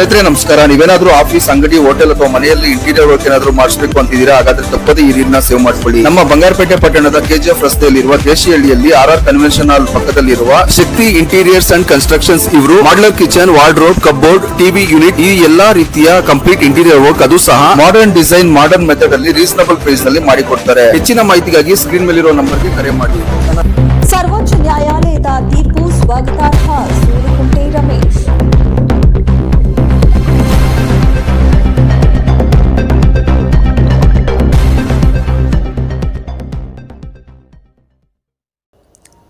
ಸ್ನೇಹಿತರೆ, ನಮಸ್ಕಾರ. ನೀವೇನಾದ್ರೂ ಆಫೀಸ್, ಅಂಗಡಿ, ಹೋಟೆಲ್ ಅಥವಾ ಮನೆಯಲ್ಲಿ ಇಂಟೀರಿಯರ್ ವರ್ಕ್ ಏನಾದ್ರೂ ಮಾಡಿಸ್ಬೇಕು ಅಂತಿದ್ದೀರಾ? ಹಾಗಾದ್ರೆ ತಪ್ಪದೇ ಈ ರೀತಿನ ಸೇವ್ ಮಾಡ್ಕೊಳ್ಳಿ. ನಮ್ಮ ಬಂಗಾರಪೇಟೆ ಪಟ್ಟಣದ ಕೆಜಿಎಫ್ ರಸ್ತೆಯಲ್ಲಿರುವ ದೇಶಿಹಳ್ಳಿಯಲ್ಲಿ ಆರ್ ಆರ್ ಕನ್ವೆನ್ಷನ್ ಹಾಲ್ ಪಕ್ಕದಲ್ಲಿರುವ ಶಕ್ತಿ ಇಂಟೀರಿಯರ್ಸ್ ಅಂಡ್ ಕನ್ಸ್ಟ್ರಕ್ಷನ್ಸ್ ಇವರು modular kitchen, wardrobe cupboard TV unit ಈ ಎಲ್ಲಾ ರೀತಿಯ ಕಂಪ್ಲೀಟ್ ಇಂಟೀರಿಯರ್ ವರ್ಕ್ ಅದು ಸಹ ಮಾಡರ್ನ್ ಡಿಸೈನ್ ಮಾಡರ್ನ್ ಮೆಥಡ್ ಅಲ್ಲಿ ರೀಸನಬಲ್ ಪ್ರೈಸ್ನಲ್ಲಿ ಮಾಡಿಕೊಡ್ತಾರೆ. ಹೆಚ್ಚಿನ ಮಾಹಿತಿಗಾಗಿ ಸ್ಕ್ರೀನ್ ಮೇಲಿರುವ ನಂಬರ್ಗೆ ಕರೆ ಮಾಡಿ. ಸರ್ವೋಚ್ಚ ನ್ಯಾಯಾಲಯದ ತೀರ್ಪು ಸ್ವಾಗತಾರ್ಹ.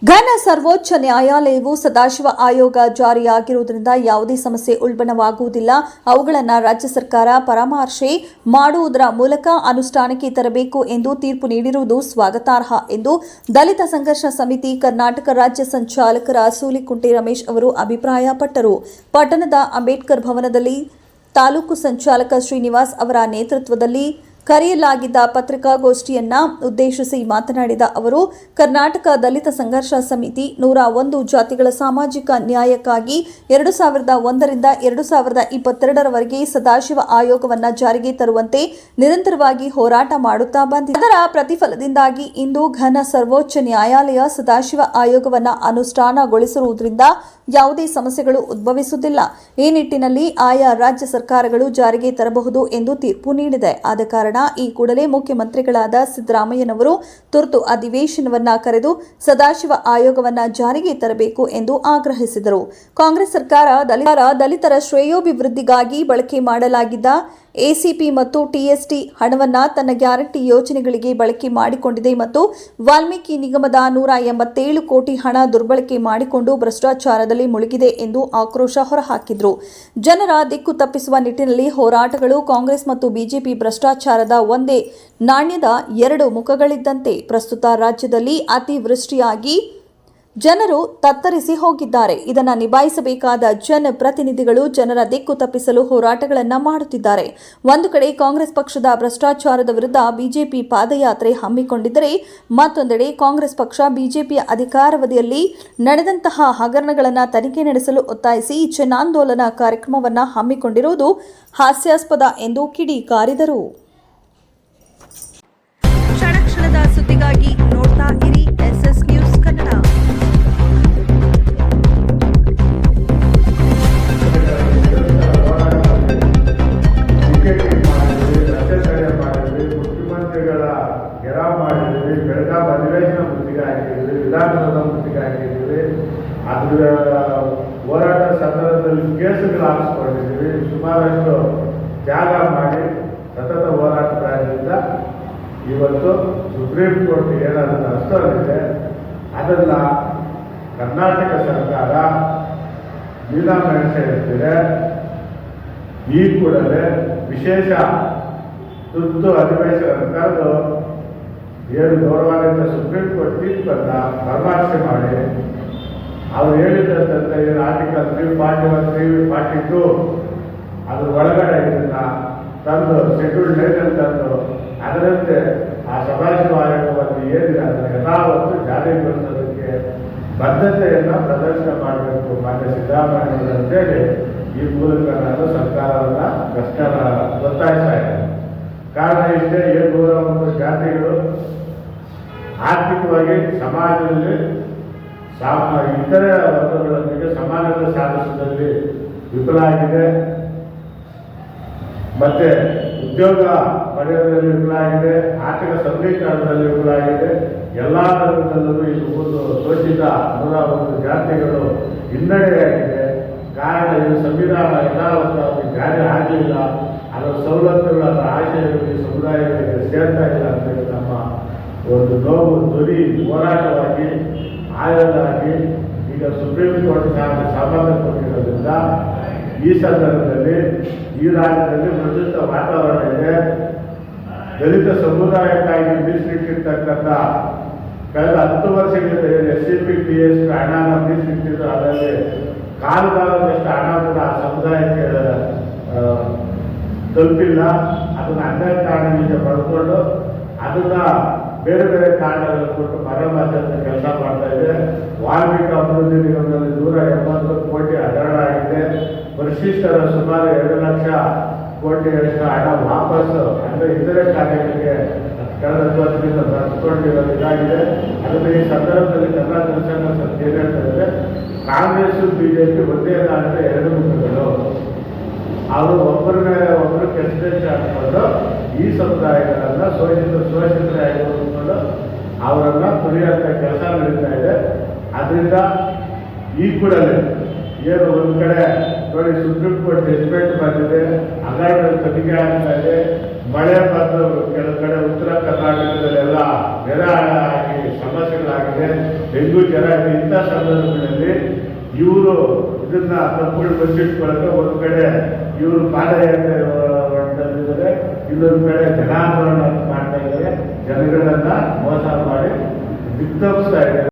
ಘನ ಸರ್ವೋಚ್ಚ ನ್ಯಾಯಾಲಯವು ಸದಾಶಿವ ಆಯೋಗ ಜಾರಿಯಾಗಿರುವುದರಿಂದ ಯಾವುದೇ ಸಮಸ್ಯೆ ಉಲ್ಬಣವಾಗುವುದಿಲ್ಲ. ಅವುಗಳನ್ನು ರಾಜ್ಯ ಸರ್ಕಾರ ಪರಾಮರ್ಶೆ ಮಾಡುವುದರ ಮೂಲಕ ಅನುಷ್ಠಾನಕ್ಕೆ ತರಬೇಕು ಎಂದು ತೀರ್ಪು ನೀಡಿರುವುದು ಸ್ವಾಗತಾರ್ಹ ಎಂದು ದಲಿತ ಸಂಘರ್ಷ ಸಮಿತಿ ಕರ್ನಾಟಕ ರಾಜ್ಯ ಸಂಚಾಲಕರ ಸೂಲಿಕುಂಟೆ ರಮೇಶ್ ಅವರು ಅಭಿಪ್ರಾಯಪಟ್ಟರು. ಪಟ್ಟಣದ ಅಂಬೇಡ್ಕರ್ ಭವನದಲ್ಲಿ ತಾಲೂಕು ಸಂಚಾಲಕ ಶ್ರೀನಿವಾಸ್ ಅವರ ನೇತೃತ್ವದಲ್ಲಿ ಕರೆಯಲಾಗಿದ್ದ ಪತ್ರಿಕಾಗೋಷ್ಠಿಯನ್ನ ಉದ್ದೇಶಿಸಿ ಮಾತನಾಡಿದ ಅವರು, ಕರ್ನಾಟಕ ದಲಿತ ಸಂಘರ್ಷ ಸಮಿತಿ ನೂರ ಒಂದು ಜಾತಿಗಳ ಸಾಮಾಜಿಕ ನ್ಯಾಯಕ್ಕಾಗಿ ಎರಡು ಸಾವಿರದ ಒಂದರಿಂದ ಎರಡು ಸಾವಿರದ ಇಪ್ಪತ್ತೆರಡರವರೆಗೆ ಸದಾಶಿವ ಆಯೋಗವನ್ನ ಜಾರಿಗೆ ತರುವಂತೆ ನಿರಂತರವಾಗಿ ಹೋರಾಟ ಮಾಡುತ್ತಾ ಬಂದಿದೆ. ಅದರ ಪ್ರತಿಫಲದಿಂದಾಗಿ ಇಂದು ಘನ ಸರ್ವೋಚ್ಚ ನ್ಯಾಯಾಲಯ ಸದಾಶಿವ ಆಯೋಗವನ್ನು ಅನುಷ್ಠಾನಗೊಳಿಸಿರುವುದರಿಂದ ಯಾವುದೇ ಸಮಸ್ಯೆಗಳು ಉದ್ಭವಿಸುವುದಿಲ್ಲ ಈ ನಿಟ್ಟಿನಲ್ಲಿ ಆಯಾ ರಾಜ್ಯ ಸರ್ಕಾರಗಳು ಜಾರಿಗೆ ತರಬಹುದು ಎಂದು ತೀರ್ಪು ನೀಡಿದೆ. ಆದ ಕಾರಣ ಈ ಕೂಡಲೇ ಮುಖ್ಯಮಂತ್ರಿಗಳಾದ ಸಿದ್ದರಾಮಯ್ಯನವರು ತುರ್ತು ಅಧಿವೇಶನವನ್ನ ಕರೆದು ಸದಾಶಿವ ಆಯೋಗವನ್ನ ಜಾರಿಗೆ ತರಬೇಕು ಎಂದು ಆಗ್ರಹಿಸಿದರು. ಕಾಂಗ್ರೆಸ್ ಸರ್ಕಾರ ದಲಿತರ ದಲಿತರ ಶ್ರೇಯೋಭಿವೃದ್ಧಿಗಾಗಿ ಬಳಕೆ ಮಾಡಲಾಗಿದ್ದ ಎಸಿಪಿ ಮತ್ತು ಟಿಎಸ್ಟಿ ಹಣವನ್ನ ತನ್ನ ಗ್ಯಾರಂಟಿ ಯೋಜನೆಗಳಿಗೆ ಬಳಕೆ ಮಾಡಿಕೊಂಡಿದೆ ಮತ್ತು ವಾಲ್ಮೀಕಿ ನಿಗಮದ ನೂರ ಎಂಬತ್ತೇಳು ಕೋಟಿ ಹಣ ದುರ್ಬಳಕೆ ಮಾಡಿಕೊಂಡು ಭ್ರಷ್ಟಾಚಾರದಲ್ಲಿ ಮುಳುಗಿದೆ ಎಂದು ಆಕ್ರೋಶ ಹೊರಹಾಕಿದ್ರು. ಜನರ ದಿಕ್ಕು ತಪ್ಪಿಸುವ ನಿಟ್ಟಿನಲ್ಲಿ ಹೋರಾಟಗಳು ಕಾಂಗ್ರೆಸ್ ಮತ್ತು ಬಿಜೆಪಿ ಭ್ರಷ್ಟಾಚಾರದ ಒಂದೇ ನಾಣ್ಯದ ಎರಡು ಮುಖಗಳಿದ್ದಂತೆ ಪ್ರಸ್ತುತ ರಾಜ್ಯದಲ್ಲಿ ಅತಿವೃಷ್ಟಿಯಾಗಿ ಜನರು ತತ್ತರಿಸಿ ಹೋಗಿದ್ದಾರೆ. ಇದನ್ನು ನಿಭಾಯಿಸಬೇಕಾದ ಜನಪ್ರತಿನಿಧಿಗಳು ಜನರ ದಿಕ್ಕು ತಪ್ಪಿಸಲು ಹೋರಾಟಗಳನ್ನು ಮಾಡುತ್ತಿದ್ದಾರೆ. ಒಂದು ಕಡೆ ಕಾಂಗ್ರೆಸ್ ಪಕ್ಷದ ಭ್ರಷ್ಟಾಚಾರದ ವಿರುದ್ಧ ಬಿಜೆಪಿ ಪಾದಯಾತ್ರೆ ಹಮ್ಮಿಕೊಂಡಿದ್ದರೆ, ಮತ್ತೊಂದೆಡೆ ಕಾಂಗ್ರೆಸ್ ಪಕ್ಷ ಬಿಜೆಪಿ ಅಧಿಕಾರಾವಧಿಯಲ್ಲಿ ನಡೆದಂತಹ ಹಗರಣಗಳನ್ನು ತನಿಖೆ ನಡೆಸಲು ಒತ್ತಾಯಿಸಿ ಜನಾಂದೋಲನ ಕಾರ್ಯಕ್ರಮವನ್ನು ಹಮ್ಮಿಕೊಂಡಿರುವುದು ಹಾಸ್ಯಾಸ್ಪದ ಎಂದು ಕಿಡಿಕಾರಿದರು. ಸುದ್ದಿಗಾಗಿ ನೋಡ್ತಾ ಇರಿ ಎಸ್ ಎಸ್ ನ್ಯೂಸ್ ಕನ್ನಡ. ಮುತ್ತಿಗೆ ವಿಧಾನದಂತಿಕೆ ಆಗಿದ್ದೀವಿ ಅದರ ಹೋರಾಟ ಸಂದರ್ಭದಲ್ಲಿ ಕೇಸುಗಳು ಹಾಕಿಸ್ಕೊಂಡಿದ್ವಿ ಸುಮಾರಷ್ಟು ತ್ಯಾಗ ಮಾಡಿ ಸತತ ಹೋರಾಟಗಾರರಿಂದ ಇವತ್ತು ಸುಪ್ರೀಂ ಕೋರ್ಟ್ ಏನಾದರೂ ಅಷ್ಟೊಂದಿದೆ ಅದನ್ನು ಕರ್ನಾಟಕ ಸರ್ಕಾರ ನೀಲಾಮೆಣಸೆ ಇರ್ತಿದೆ ಈ ಕೂಡಲೇ ವಿಶೇಷ ತುರ್ತು ಅಧಿವೇಶನ ಕರೆದು ಏನು ಗೌರವಾನ್ವಿತ ಸುಪ್ರೀಂ ಕೋರ್ಟ್ ತೀರ್ಪನ್ನು ಪರಾಮರ್ಶೆ ಮಾಡಿ. ಅವ್ರು ಹೇಳಿದಂತೆ ಏನು article three forty one, three forty two ಅದ್ರ ಒಳಗಡೆ ಇದನ್ನ ತಂದು ಶೆಡ್ಯೂಲ್ ನೈನಲ್ಲಿ ತಂದು ಅದರಂತೆ ಆ ಸದಾಶಿವ ಆಯೋಗವನ್ನು ಏನಿದೆ ಅದನ್ನು ಯಥಾವತ್ತು ಜಾರಿಗೊಳಿಸೋದಕ್ಕೆ ಬದ್ಧತೆಯನ್ನು ಪ್ರದರ್ಶನ ಮಾಡಬೇಕು ಮಾನ್ಯ ಸಿದ್ದರಾಮಯ್ಯ ಅಂತೇಳಿ ಈ ಮೂಲಕ ನಾನು ಸರ್ಕಾರವನ್ನು ಪ್ರಶ್ನೆ ಒತ್ತಾಯಿಸ್ತಾ ಇದ್ದೇನೆ. ಕಾರಣ ಇಷ್ಟೇ, ಏನು ನೂರ ಆರ್ಥಿಕವಾಗಿ ಸಮಾಜದಲ್ಲಿ ಸಾಮ, ಇತರೆ ವರ್ಗಗಳೊಂದಿಗೆ ಸಮಾನತೆ ಸಾಧಿಸುವುದರಲ್ಲಿ ವಿಫಲ ಆಗಿದೆ ಮತ್ತೆ ಉದ್ಯೋಗ ಪಡೆಯುವುದರಲ್ಲಿ ವಿಫಲ ಆಗಿದೆ ಆರ್ಥಿಕ ಸಬಲೀಕರಣದಲ್ಲಿ ವಿಫಲ ಆಗಿದೆ ಎಲ್ಲ ರಂಗದಲ್ಲೂ ಇದು ಒಂದು ಶೋಷಿತ ನೂರ ಒಂದು ಜಾತಿಗಳು ಹಿನ್ನಡೆಯಾಗಿದೆ ಕಾರಣ ಇದು ಸಂವಿಧಾನ ಯಥಾವತ್ತಾಗಿ ಜಾರಿ ಆಗಲಿಲ್ಲ ಅದರ ಸವಲತ್ತುಗಳ ಅದರ ಆಶಯಗಳು ಈ ಸಮುದಾಯಗಳಿಗೆ ಸೇರ್ತಾ ಇಲ್ಲ ನಮ್ಮ ಒಂದು ನೋವು, ಧ್ವನಿ, ಹೋರಾಟವಾಗಿ, ಆಯೋಗವಾಗಿ ಈಗ ಸುಪ್ರೀಂ ಕೋರ್ಟ್ ಸಾಮಾನ್ಯ ಕೊಟ್ಟಿರೋದ್ರಿಂದ ಈ ಸಂದರ್ಭದಲ್ಲಿ ಈ ರಾಜ್ಯದಲ್ಲಿ ಪ್ರಸ್ತುತ ವಾತಾವರಣ ಇದೆ. ದಲಿತ ಸಮುದಾಯಕ್ಕಾಗಿ ಮೀಸಲಿಟ್ಟಿರ್ತಕ್ಕಂಥ ಕಳೆದ ಹತ್ತು ವರ್ಷಗಳಿಂದ S C P T S ಹಣನ ಮೀಸಲಿಟ್ಟಿದ್ರು, ಅದರಲ್ಲಿ ಕಾಲು ಭಾಗದಷ್ಟು ಹಣ ಕೂಡ ಆ ಸಮುದಾಯಕ್ಕೆ ತಲುಪಿಲ್ಲ. ಅದನ್ನು ಅನ್ಯ ಕಾರಣದಿಂದ ಪಡ್ಕೊಂಡು ಅದನ್ನ ಬೇರೆ ಬೇರೆ ಕಾರಣಗಳನ್ನು ಕೊಟ್ಟು ಮರಮತ ಕೆಲಸ ಮಾಡ್ತಾ ಇದೆ. ವಾಲ್ಮೀಕಿ ಅಭಿವೃದ್ಧಿ ನಿಗಮದಲ್ಲಿ ನೂರ ಎಂಬತ್ತು ಕೋಟಿ ಹಗರಣ ಆಗಿದೆ. ಪರಿಶಿಷ್ಟರ ಸುಮಾರು ಎರಡು ಲಕ್ಷ ಕೋಟಿಯಷ್ಟು ಹಣ ವಾಪಸ್ ಅಂದರೆ ಇತರೆ ಕಾರ್ಯಗಳಿಗೆ ಕಳೆದ ವರ್ಷದಿಂದ ಬರ್ಸ್ಕೊಂಡಿರೋದು ಇದಾಗಿದೆ. ಅದನ್ನು ಈ ಸಂದರ್ಭದಲ್ಲಿ ಕನ್ನಡ ಜನಸಂಘ ಸಂಸ್ಥೆ ಏನ್ ಹೇಳ್ತಾ ಇದೆ? ಕಾಂಗ್ರೆಸ್ ಬಿಜೆಪಿ ಒಂದೇ ನಾಡಿನ ಎರಡು ಮುಖಗಳು. ಅವರು ಒಬ್ಬರ ಮೇಲೆ ಒಬ್ಬರು ಕೆಲಸ ಹಾಕಿಕೊಂಡು ಈ ಸಮುದಾಯಗಳನ್ನ ಶೋಷಿತ ತುಳಿಯುವಂಥ ಕೆಲಸ ನಡೀತಾ ಇದೆ. ಅದರಿಂದ ಈ ಕೂಡಲೇ ಏನು ಒಂದು ಕಡೆ ನೋಡಿ ಸುಪ್ರೀಂ ಕೋರ್ಟ್ ಜಜ್ಮೆಂಟ್ ಬಂದಿದೆ. ಹಗರಣ ತನಿಖೆ ಆಗ್ತಾ ಇದೆ. ಮಳೆ ಬಂದು ಕೆಲವು ಕಡೆ ಉತ್ತರ ಕರ್ನಾಟಕದಲ್ಲೆಲ್ಲ ನೆರೆ ಆಗಿ ಸಮಸ್ಯೆಗಳಾಗಿದೆ. ಡೆಂಗು ಜ್ವರ ಇಂಥ ಸಂದರ್ಭಗಳಲ್ಲಿ ಇವರು ಇದನ್ನ ತಪ್ಪುಗಳು ಬಚ್ಚಿಟ್ಕೊಳ್ಳೋಕೆ ಒಂದು ಕಡೆ ಇವರು ಪಾದಯಾತ್ರೆ ಇನ್ನೊಂದು ಕಡೆ ಜನಾಂದೋಲನ ಮಾಡ್ತಾ ಇದ್ದಾರೆ. ಜನಗಳನ್ನ ಮೋಸ ಮಾಡಿ ವಿಧ್ವಂಸ್ತಾ ಇದ್ದಾರೆ